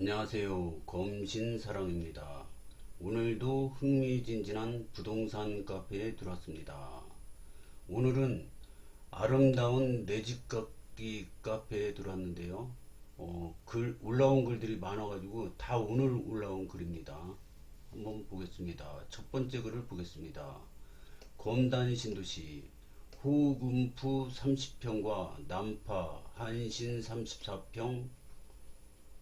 안녕하세요. 검신사랑입니다. 오늘도 흥미진진한 부동산 카페에 들어왔습니다. 오늘은 아름다운 내집갚기 카페에 들어왔는데요. 어, 글, 올라온 글들이 많아가지고 다 오늘 올라온 글입니다. 한번 보겠습니다. 첫 번째 글을 보겠습니다. 검단 신도시 호금프 30평과 남파 한신 34평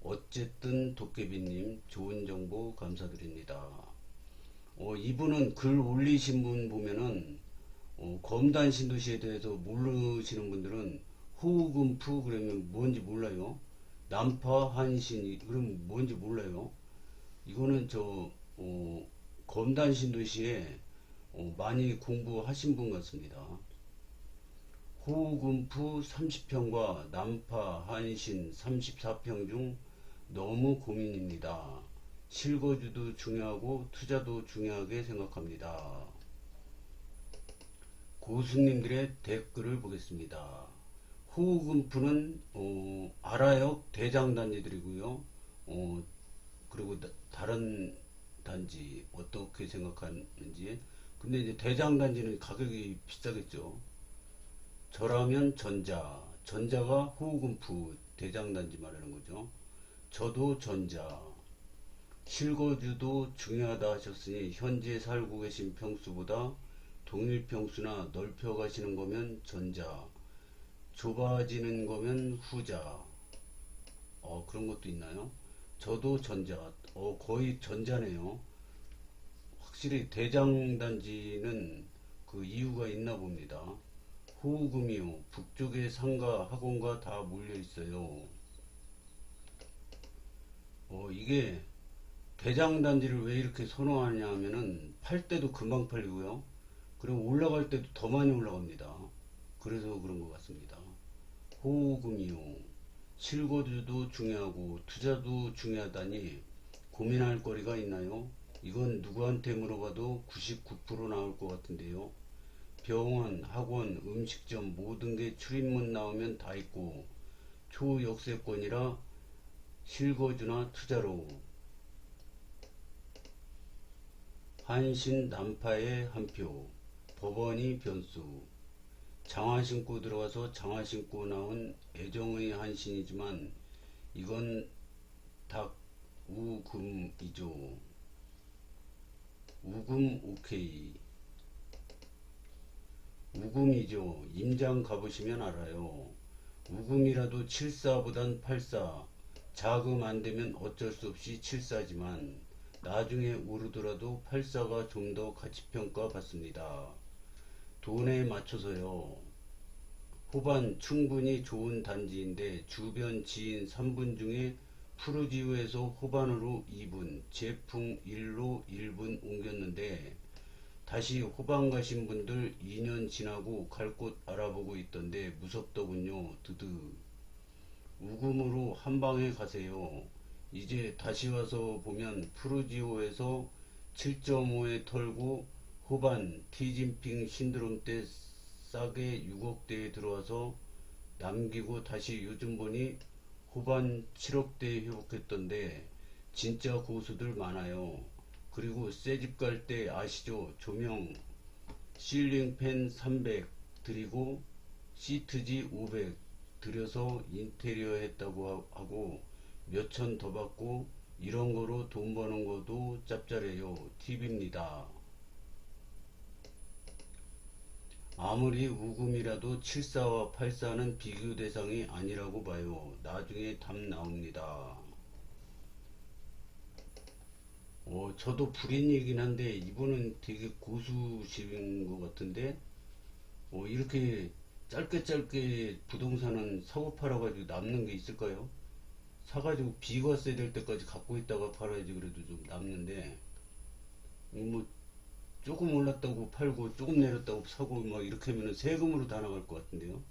어쨌든 도깨비님 좋은 정보 감사드립니다. 어, 이분은 글 올리신 분 보면은 어, 검단 신도시에 대해서 모르시는 분들은 호금프 그러면 뭔지 몰라요. 남파 한신 그러면 뭔지 몰라요. 이거는 저 어, 검단 신도시에 어, 많이 공부하신 분 같습니다. 호금프 30평과 남파 한신 34평 중 너무 고민입니다. 실거주도 중요하고 투자도 중요하게 생각합니다. 고수님들의 댓글을 보겠습니다. 호금프는 어, 아라역 대장 단지들이고요. 어, 그리고 나- 다른 단지 어떻게 생각하는지. 근데 이제 대장 단지는 가격이 비싸겠죠. 저라면 전자, 전자가 호금프 대장 단지 말하는 거죠. 저도 전자. 실거주도 중요하다 하셨으니 현재 살고 계신 평수보다 동일 평수나 넓혀 가시는 거면 전자. 좁아지는 거면 후자. 어, 그런 것도 있나요? 저도 전자. 어, 거의 전자네요. 확실히 대장단지는 그 이유가 있나 봅니다. 호금이요. 북쪽에 상가, 학원가 다 몰려 있어요. 어, 이게 대장단지를 왜 이렇게 선호하냐 하면은 팔 때도 금방 팔리고요. 그리고 올라갈 때도 더 많이 올라갑니다. 그래서 그런 것 같습니다. 호금이요. 실거주도 중요하고 투자도 중요하다니 고민할 거리가 있나요? 이건 누구한테 물어봐도 99% 나올 것 같은데요. 병원, 학원, 음식점 모든 게 출입문 나오면 다 있고 초역세권이라 실거주나 투자로 한신 남파의 한 표, 법원이 변수, 장화 신고 들어가서 장화 신고 나온 애정의 한신이지만 이건 닭 우금이죠. 우금 오케이. 우금이죠. 임장 가보시면 알아요. 우금이라도 74보단 84. 자금 안 되면 어쩔 수 없이 74지만 나중에 오르더라도 84가 좀 더 가치평가 받습니다. 돈에 맞춰서요. 호반 충분히 좋은 단지인데 주변 지인 3분 중에 푸르지오에서 호반으로 2분, 제풍 1로 1분 옮겼는데 다시 호반 가신 분들 2년 지나고 갈 곳 알아보고 있던데 무섭더군요. 드드. 우금으로 한 방에 가세요. 이제 다시 와서 보면 푸르지오에서 7.5에 털고 호반 티진핑 신드롬 때 싸게 6억대에 들어와서 남기고 다시 요즘 보니 호반 7억대에 회복했던데 진짜 고수들 많아요. 그리고 새집 갈 때 아시죠? 조명 실링 팬 300 드리고 시트지 500 들여서 인테리어 했다고 하- 하고 몇 천 더 받고 이런 거로 돈 버는 것도 짭짤해요. 팁입니다. 아무리 우금이라도 74와 84는 비교 대상이 아니라고 봐요. 나중에 답 나옵니다. 어, 저도 불인이긴 한데 이분은 되게 고수신 것 같은데 어, 이렇게 짧게 짧게 부동산은 사고 팔아가지고 남는 게 있을까요? 사가지고 비과세 될 때까지 갖고 있다가 팔아야지 그래도 좀 남는데 뭐 조금 올랐다고 팔고 조금 내렸다고 사고 막 이렇게 하면 세금으로 다 나갈 것 같은데요.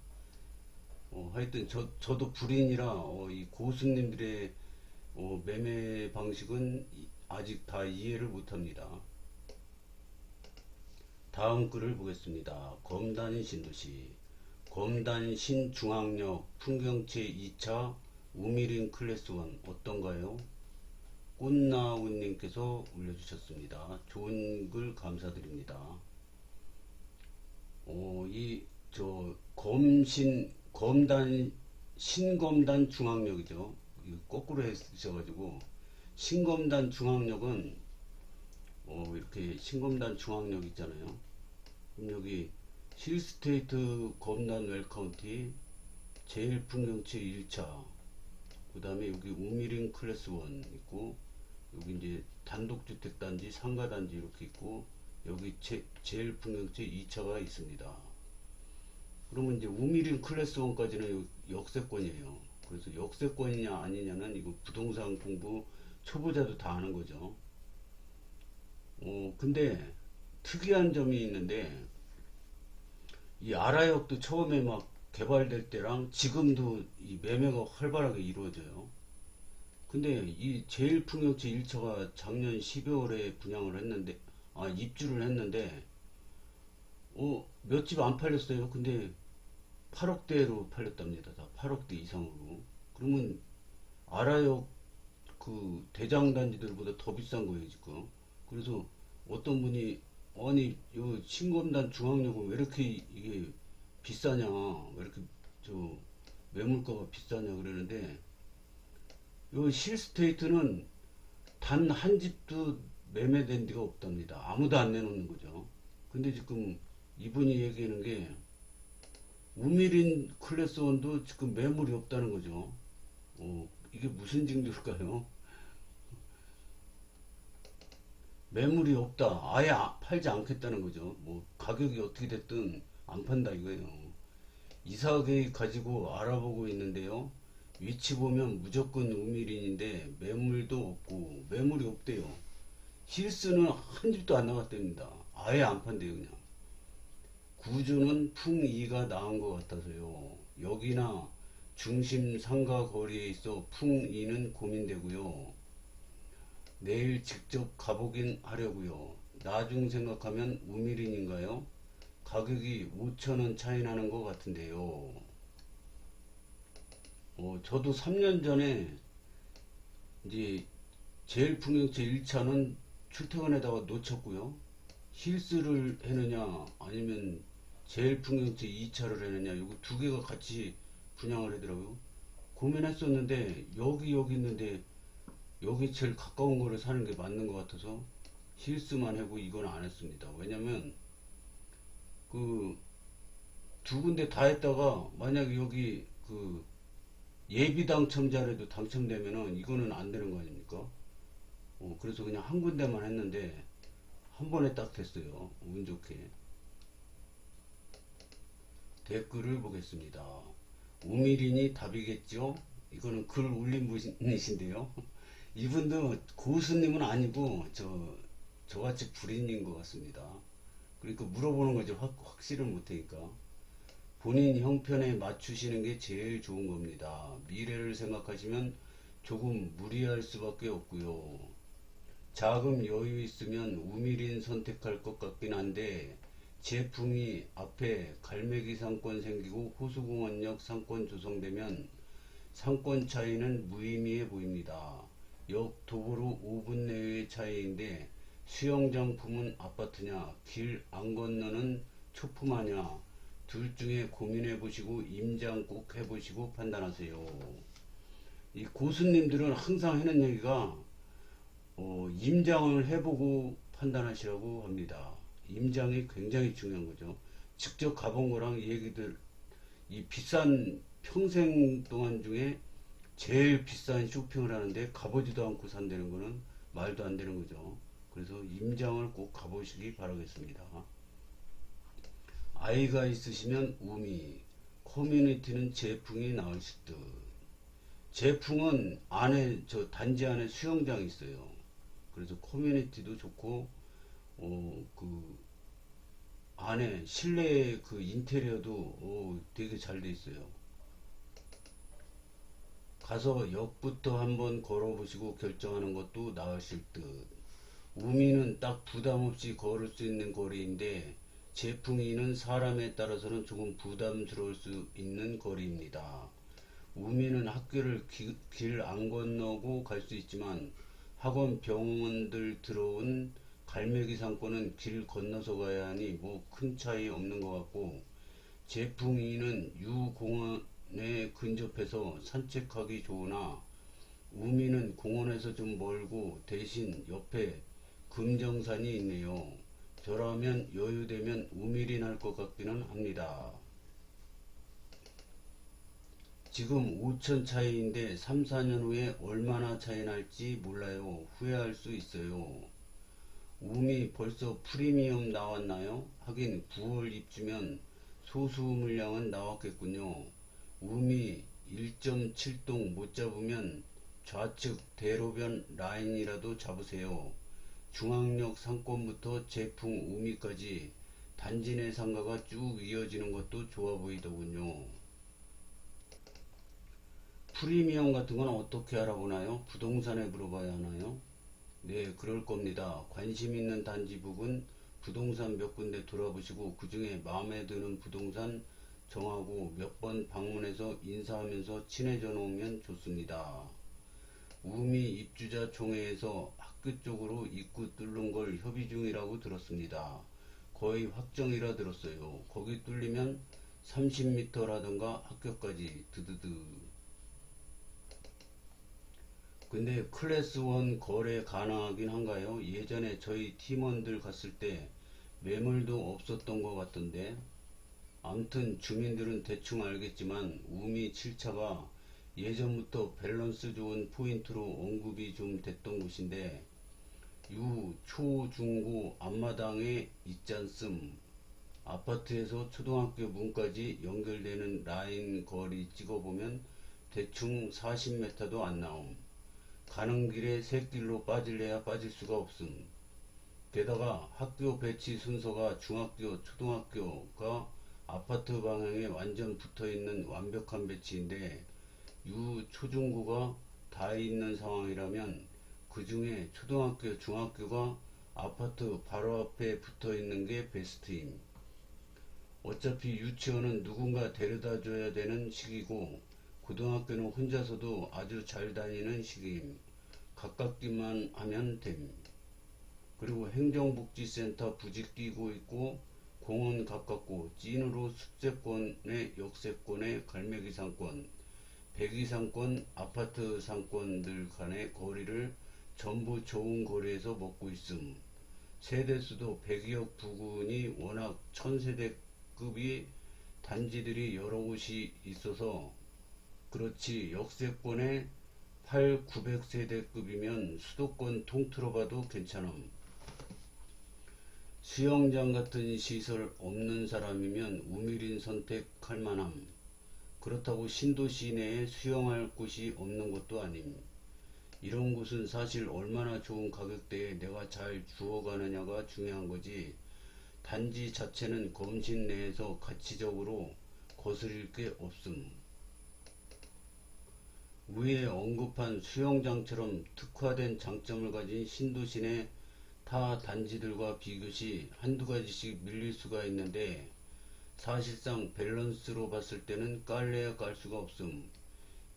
어, 하여튼 저, 저도 불인이라 어, 이 고수님들의 어, 매매 방식은 이- 아직 다 이해를 못합니다. 다음 글을 보겠습니다. 검단 신도시 검단 신중앙역 풍경채 2차 우미린 클래스 1 어떤가요? 꽃나우님께서 올려주셨습니다. 좋은 글 감사드립니다. 어, 이, 저, 검신, 검단, 신검단 중앙역이죠. 거꾸로 해주셔가지고, 신검단 중앙역은, 어, 이렇게 신검단 중앙역 있잖아요. 여기, 힐스테이트 검단 웰카운티, 제일 풍경채 1차, 그 다음에 여기 우미린 클래스 1 있고, 여기 이제 단독주택단지, 상가단지 이렇게 있고, 여기 제, 제일 풍경채 2차가 있습니다. 그러면 이제 우미린 클래스 1까지는 역세권이에요. 그래서 역세권이냐 아니냐는 이거 부동산 공부 초보자도 다 아는 거죠. 어, 근데 특이한 점이 있는데 이 아라역도 처음에 막 개발될 때랑 지금도 이 매매가 활발하게 이루어져요. 근데 이 제일 풍역채 1차가 작년 12월에 분양을 했는데, 아, 입주를 했는데, 어, 몇 집 안 팔렸어요. 근데 8억대로 팔렸답니다. 다 8억대 이상으로. 그러면 아라역 그 대장 단지들보다 더 비싼 거예요, 지금. 그래서 어떤 분이, 아니, 요 신검단 중앙역은 왜 이렇게 이게 비싸냐, 왜 이렇게 저 매물가가 비싸냐 그러는데, 요 실스테이트는 단 한 집도 매매된 데가 없답니다. 아무도 안 내놓는 거죠. 근데 지금 이분이 얘기하는 게 우미린 클래스 원도 지금 매물이 없다는 거죠. 어, 이게 무슨 징조일까요? 매물이 없다. 아예 아- 팔지 않겠다는 거죠. 뭐 가격이 어떻게 됐든 안 판다 이거예요. 이사 계획 가지고 알아보고 있는데요. 위치 보면 무조건 우미린인데 매물도 없고 매물이 없대요. 실수는 한 집도 안 나갔답니다. 아예 안 판대요 그냥. 구주는 풍이가 나은 것 같아서요. 여기나 중심 상가 거리에 있어 풍이는 고민되고요. 내일 직접 가보긴 하려고요. 나중 생각하면 우미린인가요? 가격이 5천원 차이 나는 것 같은데요. 어, 저도 3년 전에 이제 제일 풍경채 1차는 출퇴근에다가 놓쳤고요. 힐스를 해느냐 아니면 제일 풍경채 2차를 해느냐 이거 두 개가 같이 분양을 하더라고요. 고민했었는데 여기 여기 있는데 여기 제일 가까운 거를 사는 게 맞는 것 같아서 힐스만 하고 이건 안 했습니다. 왜냐면 그 두 군데 다 했다가 만약에 여기 그 예비 당첨자라도 당첨되면은 이거는 안 되는 거 아닙니까? 어, 그래서 그냥 한 군데만 했는데 한 번에 딱 됐어요. 운 좋게. 댓글을 보겠습니다. 우미린이 답이겠죠? 이거는 글 올린 분이신데요. 이분도 고수님은 아니고 저 저같이 불인인 것 같습니다. 그러니까 물어보는 거죠. 확, 확실을 못하니까. 본인 형편에 맞추시는 게 제일 좋은 겁니다. 미래를 생각하시면 조금 무리할 수밖에 없고요. 자금 여유 있으면 우미린 선택할 것 같긴 한데 제품이 앞에 갈매기 상권 생기고 호수공원역 상권 조성되면 상권 차이는 무의미해 보입니다. 역 도보로 5분 내외의 차이인데 수영장 품은 아파트냐 길 안 건너는 초품하냐 둘 중에 고민해 보시고 임장 꼭 해보시고 판단하세요. 이 고수님들은 항상 하는 얘기가 어, 임장을 해보고 판단하시라고 합니다. 임장이 굉장히 중요한 거죠. 직접 가본 거랑 이 얘기들 이 비싼 평생 동안 중에 제일 비싼 쇼핑을 하는데 가보지도 않고 산다는 거는 말도 안 되는 거죠. 그래서 임장을 꼭 가보시기 바라겠습니다. 아이가 있으시면 우미, 커뮤니티는 제풍이 나으실 듯. 제풍은 안에, 저 단지 안에 수영장이 있어요. 그래서 커뮤니티도 좋고, 어, 그, 안에 실내 그 인테리어도 어, 되게 잘 돼 있어요. 가서 역부터 한번 걸어보시고 결정하는 것도 나으실 듯. 우미는 딱 부담 없이 걸을 수 있는 거리인데 제풍이는 사람에 따라서는 조금 부담스러울 수 있는 거리입니다. 우미는 학교를 길 안 건너고 갈 수 있지만 학원 병원들 들어온 갈매기 상권은 길 건너서 가야 하니 뭐 큰 차이 없는 것 같고 제풍이는 유공원 에 근접해서 산책하기 좋으나 우미는 공원에서 좀 멀고 대신 옆에 금정산이 있네요. 저라면 여유되면 우밀이 날 것 같기는 합니다. 지금 5천 차이인데 3, 4년 후에 얼마나 차이 날지 몰라요. 후회할 수 있어요. 우미 벌써 프리미엄 나왔나요? 하긴 9월 입주면 소수 물량은 나왔겠군요. 우미 1.7동 못 잡으면 좌측 대로변 라인이라도 잡으세요. 중앙역 상권부터 제풍 우미까지 단지 내 상가가 쭉 이어지는 것도 좋아 보이더군요. 프리미엄 같은 건 어떻게 알아보나요? 부동산에 물어봐야 하나요? 네, 그럴 겁니다. 관심 있는 단지 부분 부동산 몇 군데 돌아보시고 그 중에 마음에 드는 부동산 정하고 몇 번 방문해서 인사하면서 친해져 놓으면 좋습니다. 우미 입주자 총회에서 학교 쪽으로 입구 뚫는 걸 협의 중이라고 들었습니다. 거의 확정이라 들었어요. 거기 뚫리면 30m라던가 학교까지 드드드. 근데 클래스 1 거래 가능하긴 한가요? 예전에 저희 팀원들 갔을 때 매물도 없었던 것 같던데. 암튼 주민들은 대충 알겠지만 우미 7차가 예전부터 밸런스 좋은 포인트로 언급이 좀 됐던 곳인데 유, 초, 중 고 앞마당에 있잖음 아파트에서 초등학교 문까지 연결되는 라인 거리 찍어보면 대충 40m도 안 나옴. 가는 길에 새길로 빠질래야 빠질 수가 없음. 게다가 학교 배치 순서가 중학교, 초등학교가 아파트 방향에 완전 붙어 있는 완벽한 배치인데 유 초중고가 다 있는 상황이라면 그 중에 초등학교, 중학교가 아파트 바로 앞에 붙어 있는 게 베스트임. 어차피 유치원은 누군가 데려다 줘야 되는 시기고 고등학교는 혼자서도 아주 잘 다니는 시기임. 가깝기만 하면 됨. 그리고 행정복지센터 부직 끼고 있고 공원 가깝고 찐으로 습세권의 역세권의 갈매기 상권, 백이 상권, 아파트 상권들 간의 거리를 전부 좋은 거리에서 먹고 있음. 세대수도 100여 부근이 워낙 천세대급이 단지들이 여러 곳이 있어서 그렇지 역세권의 8, 900세대급이면 수도권 통틀어 봐도 괜찮음. 수영장 같은 시설 없는 사람이면 우밀인 선택할 만함. 그렇다고 신도시 내에 수영할 곳이 없는 것도 아님. 이런 곳은 사실 얼마나 좋은 가격대에 내가 잘 주워가느냐가 중요한 거지. 단지 자체는 검신 내에서 가치적으로 거스릴 게 없음. 위에 언급한 수영장처럼 특화된 장점을 가진 신도시 내 타 단지들과 비교시 한두 가지씩 밀릴 수가 있는데 사실상 밸런스로 봤을 때는 깔래야 깔 수가 없음.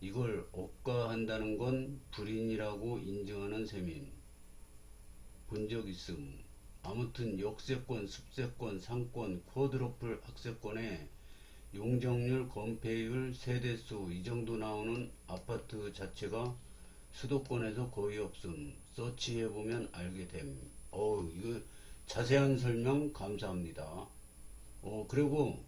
이걸 억가한다는 건 불인이라고 인정하는 셈임. 본 적 있음. 아무튼 역세권, 습세권, 상권, 쿼드로플 학세권에 용적률, 건폐율, 세대수 이 정도 나오는 아파트 자체가 수도권에서 거의 없음. 서치해보면 알게 됨. 어우, 이거 자세한 설명 감사합니다. 어, 그리고,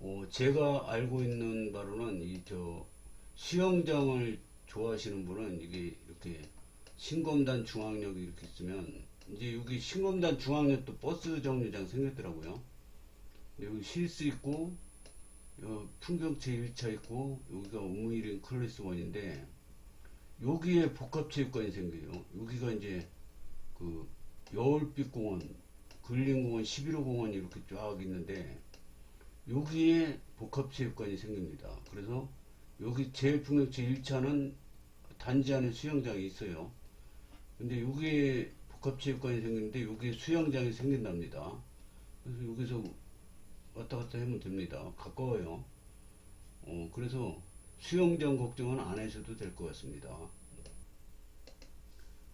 어, 제가 알고 있는 바로는 이, 저, 수영장을 좋아하시는 분은 이게 이렇게 신검단 중앙역이 이렇게 있으면 이제 여기 신검단 중앙역도 버스 정류장 생겼더라고요. 여기 쉴수 있고, 여 풍경체 1차 있고, 여기가 우무일인 클래스 1인데, 여기에 복합체육관이 생겨요. 여기가 이제 그 여울빛 공원, 근린공원, 11호 공원 이렇게 쫙 있는데 여기에 복합체육관이 생깁니다. 그래서 여기 제일풍력체 1차는 단지 안에 수영장이 있어요. 근데 여기에 복합체육관이 생기는데 여기에 수영장이 생긴답니다. 그래서 여기서 왔다 갔다 하면 됩니다. 가까워요. 어, 그래서 수영장 걱정은 안 하셔도 될 것 같습니다.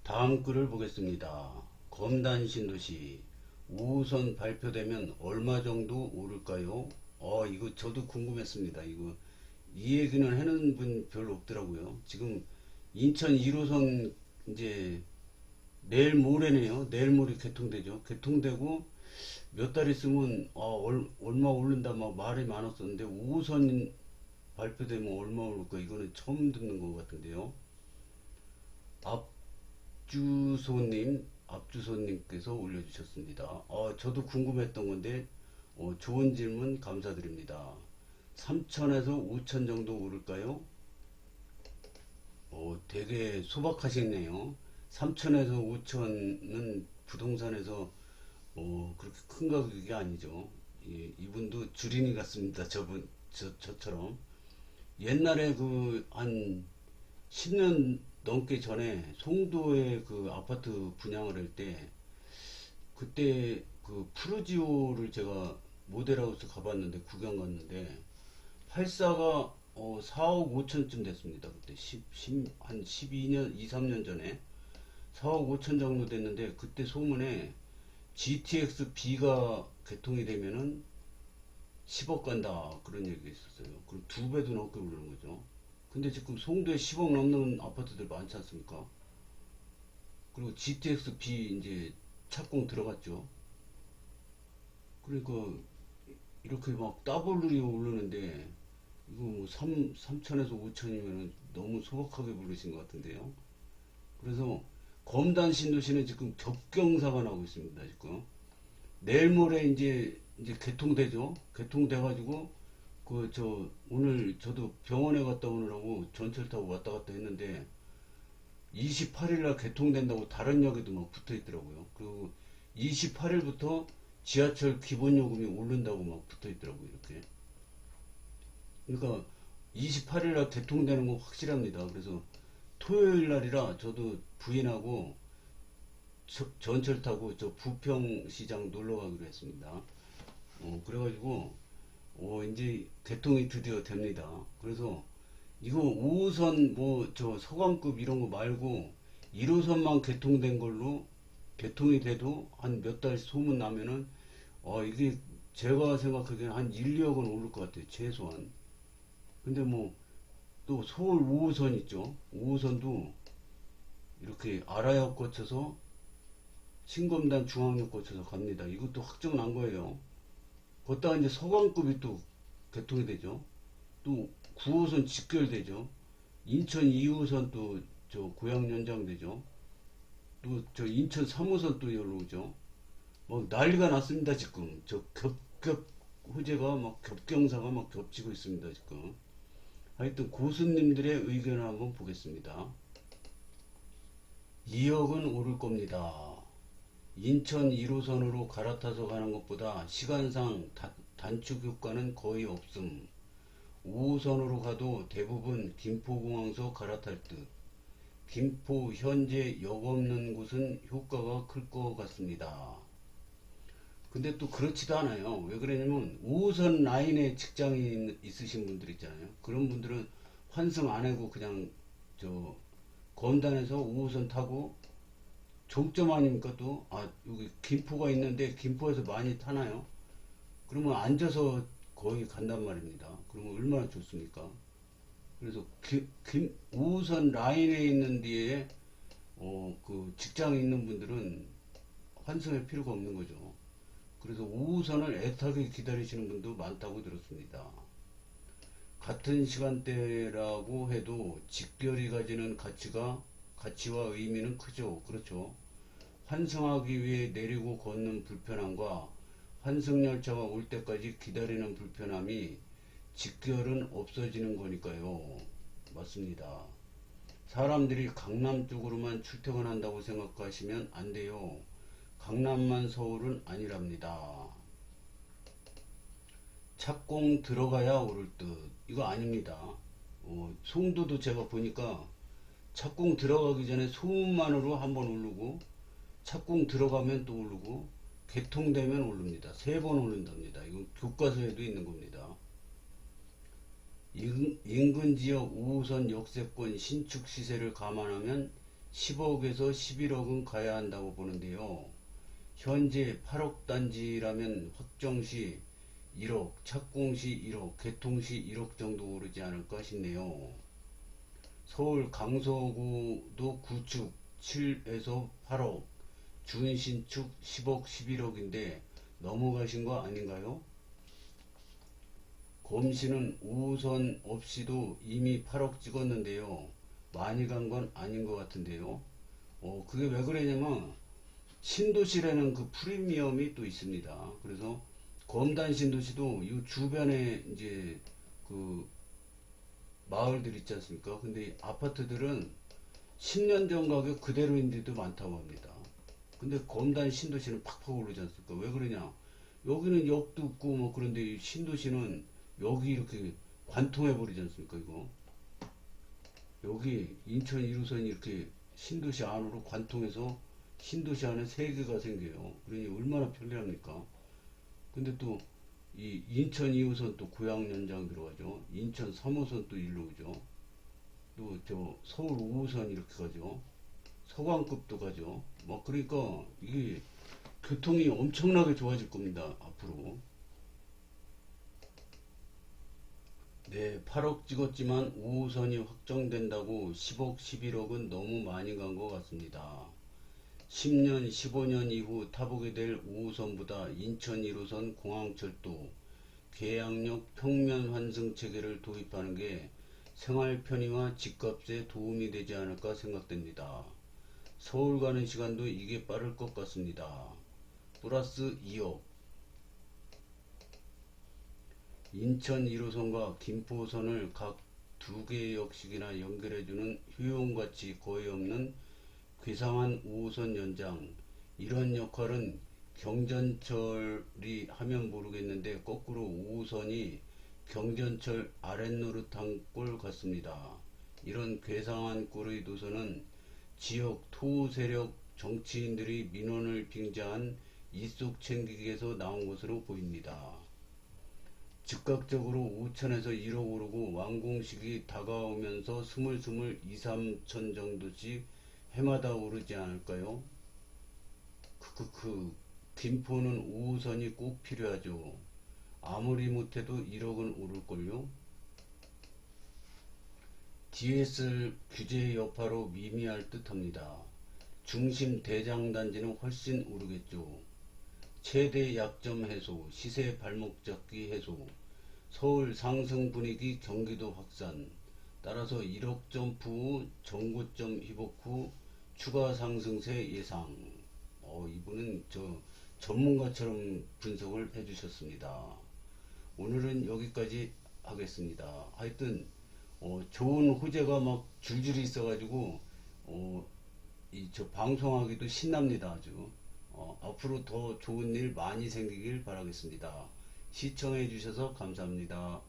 다음 글을 보겠습니다. 검단 신도시 5호선 발표되면 얼마 정도 오를까요? 어, 이거 저도 궁금했습니다. 이거 이 얘기는 하는 분 별로 없더라고요. 지금 인천 1호선 이제 내일 모레네요. 내일 모레 개통되죠. 개통되고 몇 달 있으면 아, 얼, 얼마 오른다 막 말이 많았었는데 5호선 발표되면 얼마 오를까 이거는 처음 듣는 것 같은데요. 앞주소님, 앞주소님께서 올려주셨습니다. 어, 저도 궁금했던 건데, 어, 좋은 질문 감사드립니다. 3천에서 5천 정도 오를까요? 어, 되게 소박하시네요. 3천에서 5천은 부동산에서 어, 그렇게 큰 가격이 아니죠. 예, 이분도 주린이 같습니다. 저분, 저, 저처럼. 옛날에 그, 한 10년 넘게 전에 송도에 그 아파트 분양을 할 때, 그때 그 푸르지오를 제가 모델하우스 가봤는데, 구경 갔는데, 84가 어, 4억 5천쯤 됐습니다. 그때 10, 10, 한 12년, 2, 3년 전에 4억 5천 정도 됐는데, 그때 소문에 GTX B가 개통이 되면은 10억 간다 그런 얘기가 있었어요. 그럼 두 배도 넘게 오르는 거죠. 근데 지금 송도에 10억 넘는 아파트들 많지 않습니까? 그리고 GTX B 이제 착공 들어갔죠. 그러니까 이렇게 막 더블이 오르는데 이거 뭐 3, 3천에서 5천이면 너무 소박하게 부르신 것 같은데요. 그래서 검단 신도시는 지금 겹경사가 나고 있습니다. 지금 내일 모레 이제 이제 개통되죠. 개통돼가지고 그 저 오늘 저도 병원에 갔다 오느라고 전철 타고 왔다 갔다 했는데 28일 날 개통된다고 다른 역에도 막 붙어 있더라고요. 그리고 28일부터 지하철 기본 요금이 오른다고 막 붙어 있더라고요. 이렇게. 그러니까 28일 날 개통되는 거 확실합니다. 그래서 토요일 날이라 저도 부인하고 저- 전철 타고 저 부평시장 놀러 가기로 했습니다. 어, 그래가지고, 어, 이제 개통이 드디어 됩니다. 그래서 이거 5호선 뭐저 서관급 이런 거 말고 1호선만 개통된 걸로 개통이 돼도 한 몇 달 소문 나면은 어, 이게 제가 생각하기에는 한 1, 2억은 오를 것 같아요. 최소한. 근데 뭐 또 서울 5호선 있죠. 5호선도 이렇게 아라역 거쳐서 신검단 중앙역 거쳐서 갑니다. 이것도 확정 난 거예요. 걷다가 이제 서강급이 또 개통이 되죠. 또 9호선 직결되죠. 인천 2호선 또 저 고양 연장되죠. 또 저 인천 3호선 또 열로오죠. 뭐 난리가 났습니다 지금. 저 겹겹 호재가 막 겹경사가 막 겹치고 있습니다 지금. 하여튼 고수님들의 의견을 한번 보겠습니다. 2억은 오를 겁니다. 인천 1호선으로 갈아타서 가는 것보다 시간상 다- 단축 효과는 거의 없음. 5호선으로 가도 대부분 김포공항서 갈아탈 듯. 김포 현재 역 없는 곳은 효과가 클 것 같습니다. 근데 또 그렇지도 않아요. 왜 그러냐면 5호선 라인에 직장이 있- 있으신 분들 있잖아요. 그런 분들은 환승 안 하고 그냥 저 건단에서 5호선 타고 종점 아닙니까 또? 아 여기 김포가 있는데 김포에서 많이 타나요? 그러면 앉아서 거의 간단 말입니다. 그러면 얼마나 좋습니까? 그래서 기, 김, 5호선 라인에 있는 뒤에 어, 그 직장에 있는 분들은 환승할 필요가 없는 거죠. 그래서 5호선을 애타게 기다리시는 분도 많다고 들었습니다. 같은 시간대라고 해도 직결이 가지는 가치가 가치와 의미는 크죠. 그렇죠. 환승하기 위해 내리고 걷는 불편함과 환승 열차가 올 때까지 기다리는 불편함이 직결은 없어지는 거니까요. 맞습니다. 사람들이 강남 쪽으로만 출퇴근한다고 생각하시면 안 돼요. 강남만 서울은 아니랍니다. 착공 들어가야 오를 듯. 이거 아닙니다. 어, 송도도 제가 보니까 착공 들어가기 전에 소문만으로 한번 오르고 착공 들어가면 또 오르고 개통되면 오릅니다. 세 번 오른답니다. 이건 교과서에도 있는 겁니다. 인- 인근 지역 5호선 역세권 신축 시세를 감안하면 10억에서 11억은 가야 한다고 보는데요. 현재 8억 단지라면 확정 시 1억, 착공 시 1억, 개통 시 1억 정도 오르지 않을까 싶네요. 서울 강서구도 구축 7에서 8억, 준신축 10억, 11억인데 넘어가신 거 아닌가요? 검시는 우선 없이도 이미 8억 찍었는데요. 많이 간 건 아닌 것 같은데요. 어, 그게 왜 그러냐면 신도시라는 그 프리미엄이 또 있습니다. 그래서 검단 신도시도 이 주변에 이제 그 마을들 있지 않습니까? 근데 이 아파트들은 10년 전 가격 그대로인데도 많다고 합니다. 근데 검단 신도시는 팍팍 오르지 않습니까? 왜 그러냐? 여기는 역도 없고 뭐 그런데 이 신도시는 여기 이렇게 관통해 버리지 않습니까? 이거 여기 인천 1호선이 이렇게 신도시 안으로 관통해서 신도시 안에 세 개가 생겨요. 그러니 얼마나 편리합니까? 근데 또 이 인천 2호선 또 고양 연장 들어가죠. 인천 3호선 또 일로 오죠. 또 저 서울 5호선 이렇게 가죠. 서광급도 가죠. 뭐 그러니까 이게 교통이 엄청나게 좋아질 겁니다. 앞으로. 네, 8억 찍었지만 5호선이 확정된다고 10억, 11억은 너무 많이 간 것 같습니다. 10년, 15년 이후 타보게 될 5호선보다 인천 1호선 공항철도, 계양역 평면 환승 체계를 도입하는 게 생활 편의와 집값에 도움이 되지 않을까 생각됩니다. 서울 가는 시간도 이게 빠를 것 같습니다. 플러스 2억. 인천 1호선과 김포선을 각 두 개의 역식이나 연결해주는 효용가치 거의 없는 괴상한 5호선 연장. 이런 역할은 경전철이 하면 모르겠는데 거꾸로 5호선이 경전철 아랫노릇한 꼴 같습니다. 이런 괴상한 꼴의 노선은 지역 토 세력 정치인들이 민원을 빙자한 이속 챙기기에서 나온 것으로 보입니다. 즉각적으로 5천에서 1억 오르고 완공식이 다가오면서 스물스물 2, 3천 정도씩 해마다 오르지 않을까요? 크크크 김포는 5호선이 꼭 필요하죠. 아무리 못해도 1억은 오를걸요? DSL 규제 여파로 미미할 듯 합니다. 중심 대장 단지는 훨씬 오르겠죠. 최대 약점 해소, 시세 발목 잡기 해소, 서울 상승 분위기 경기도 확산, 따라서 1억 점프 후 정고점 회복 후 추가 상승세 예상. 어, 이분은 저 전문가처럼 분석을 해주셨습니다. 오늘은 여기까지 하겠습니다. 하여튼 어, 좋은 호재가 막 줄줄이 있어가지고 어, 이 저 방송하기도 신납니다 아주. 어, 앞으로 더 좋은 일 많이 생기길 바라겠습니다. 시청해 주셔서 감사합니다.